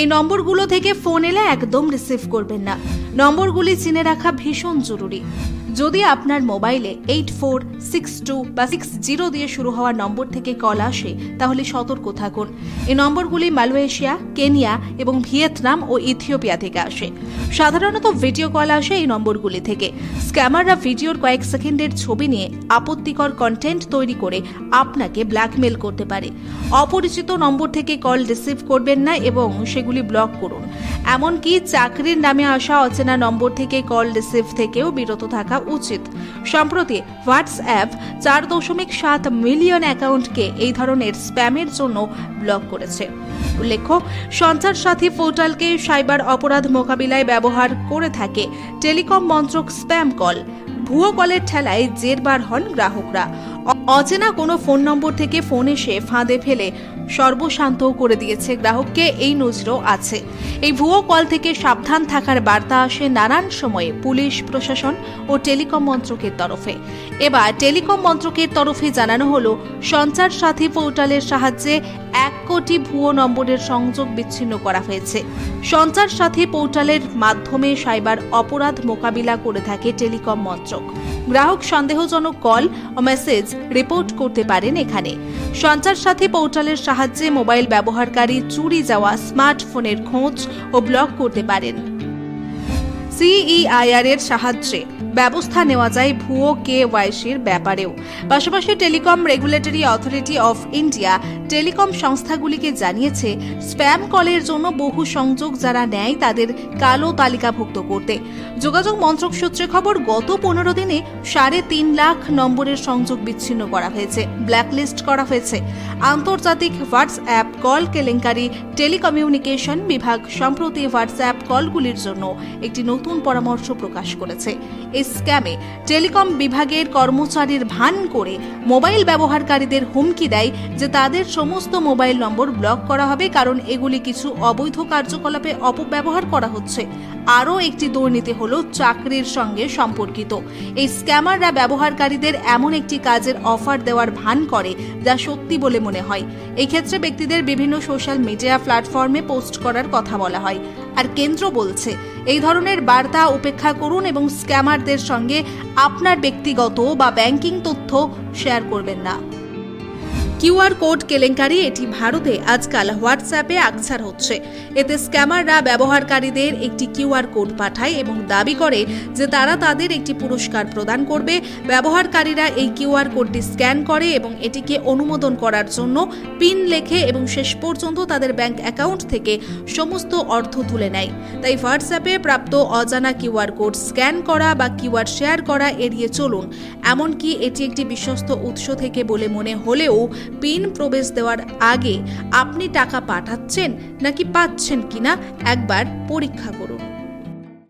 এই নম্বরগুলো থেকে ফোন এলে একদম রিসিভ করবেন না। নম্বরগুলি চিনে রাখা ভীষণ জরুরি। যদি আপনার মোবাইলে এইট ফোর সিক্স টু বা সিক্স জিরো দিয়ে শুরু হওয়া নম্বর থেকে কল আসে, তাহলে সতর্ক থাকুন। এই নম্বরগুলি মালয়েশিয়া, কেনিয়া এবং ভিয়েতনাম ও ইথিওপিয়া থেকে আসে। সাধারণত ভিডিও কল আসে এই নম্বরগুলি থেকে। স্ক্যামাররা ভিডিওর কয়েক সেকেন্ডের ছবি নিয়ে আপত্তিকর কন্টেন্ট তৈরি করে আপনাকে ব্ল্যাকমেল করতে পারে। অপরিচিত নম্বর থেকে কল রিসিভ করবেন না এবং সেগুলি ব্লক করুন। এমনকি চাকরির নামে আসা অচেনা নম্বর থেকে কল রিসিভ থেকেও বিরত থাকা উচিত। সম্প্রতি হোয়াটসঅ্যাপ চার দশমিক সাত মিলিয়ন অ্যাকাউন্টকে এই ধরনের স্প্যামের জন্য ব্লক করেছে। উল্লেখ্য, সঞ্চার সাথী পোর্টালকে সাইবার অপরাধ মোকাবিলায় ব্যবহার করে থাকে টেলিকম মন্ত্রক স্প্যাম কল। ভুয়ো কলের ঠেলায় জেরবার হন গ্রাহকরা। অচেনা কোনো ফোন নম্বর থেকে ফোন এসে ফাঁদে ফেলে সর্বশান্ত করে দিয়েছে গ্রাহককে এই নজরও আছে। এই ভুয়ো কল থেকে সাবধান থাকার বার্তা আসে নানান সময়ে পুলিশ, প্রশাসন ও টেলিকম মন্ত্রকের তরফে। এবার টেলিকম মন্ত্রকের তরফে জানানো হলো, সঞ্চার সাথী পোর্টালের সাহায্যে এক কোটি ভুয়ো নম্বরের সংযোগ বিচ্ছিন্ন করা হয়েছে। সঞ্চার সাথী পোর্টালের মাধ্যমে সাইবার অপরাধ মোকাবিলা করে থাকে টেলিকম মন্ত্রক। গ্রাহক সন্দেহজনক কল ও মেসেজ রিপোর্ট করতে পারেন এখানে। সঞ্চার সাথী পোর্টালের সাহায্যে মোবাইল ব্যবহারকারী চুরি যাওয়া স্মার্টফোনের খোঁজ ও ব্লক করতে পারেন। সিইআইআর এর সাহায্যে ব্যবস্থা নেওয়া যায় ভুয়ো কে ওয়াইসির ব্যাপারেও। পাশাপাশি telecom regulatory authority of India telecom সংস্থাগুলিকে জানিয়েছে, স্প্যাম কলের জন্য বহু সংযোগ যারা নেয় তাদের কালো তালিকাভুক্ত করতে। যোগাযোগ মন্ত্রক সূত্রে খবর, গত পনেরো দিনে সাড়ে তিন লাখ নম্বরের সংযোগ বিচ্ছিন্ন করা হয়েছে, ব্ল্যাকলিস্ট করা হয়েছে। আন্তর্জাতিক হোয়াটসঅ্যাপ কল কেলেঙ্কারি, টেলিকমিউনিকেশন বিভাগ সম্প্রতি হোয়াটসঅ্যাপ কলগুলির জন্য একটি নতুন পরামর্শ প্রকাশ করেছে। এই স্ক্যামে টেলিকম বিভাগের কর্মচারীর ভান করে মোবাইল ব্যবহারকারীদের হুমকি দেয় যে তাদের সমস্ত মোবাইল নম্বর ব্লক করা হবে কারণ এগুলি কিছু অবৈধ কার্যকলাপে অপব্যবহার করা হচ্ছে। আরও একটি দুর্নীতি হলো চাকরির সঙ্গে সম্পর্কিত। এই স্ক্যামাররা ব্যবহারকারীদের এমন একটি কাজের অফার দেওয়ার ভান করে যা সত্যি বলে মনে হয়। এক্ষেত্রে ব্যক্তিদের বিভিন্ন সোশ্যাল মিডিয়া প্ল্যাটফর্মে পোস্ট করার কথা বলা হয়। আর কেন্দ্র বলছে, এই ধরনের বার্তা উপেক্ষা করুন এবং স্ক্যামারদের সঙ্গে আপনার ব্যক্তিগত বা ব্যাংকিং তথ্য শেয়ার করবেন না। কিউআর কোড কেলেঙ্কারি এটি ভারতে আজকাল হোয়াটসঅ্যাপে আকছার হচ্ছে। এতে স্ক্যামাররা, ব্যবহারকারীদের একটি কিউআর কোড পাঠায় এবং দাবি করে যে তারা তাদের একটি পুরস্কার প্রদান করবে। ব্যবহারকারীরা এই কিউআর কোডটি স্ক্যান করে এবং এটিকে অনুমোদন করার জন্য পিন লেখে এবং শেষ পর্যন্ত তাদের ব্যাংক অ্যাকাউন্ট থেকে সমস্ত অর্থ তুলে নেয়। তাই হোয়াটসঅ্যাপে প্রাপ্ত অজানা কিউআর কোড স্ক্যান করা বা কিউআর শেয়ার করা এড়িয়ে চলুন। এমনকি এটি একটি বিশ্বস্ত উৎস থেকে বলে মনে হলেও পিন প্রবেশ দেওয়ার আগে আপনি টাকা পাঠাচ্ছেন নাকি পাচ্ছেন কিনা একবার পরীক্ষা করুন।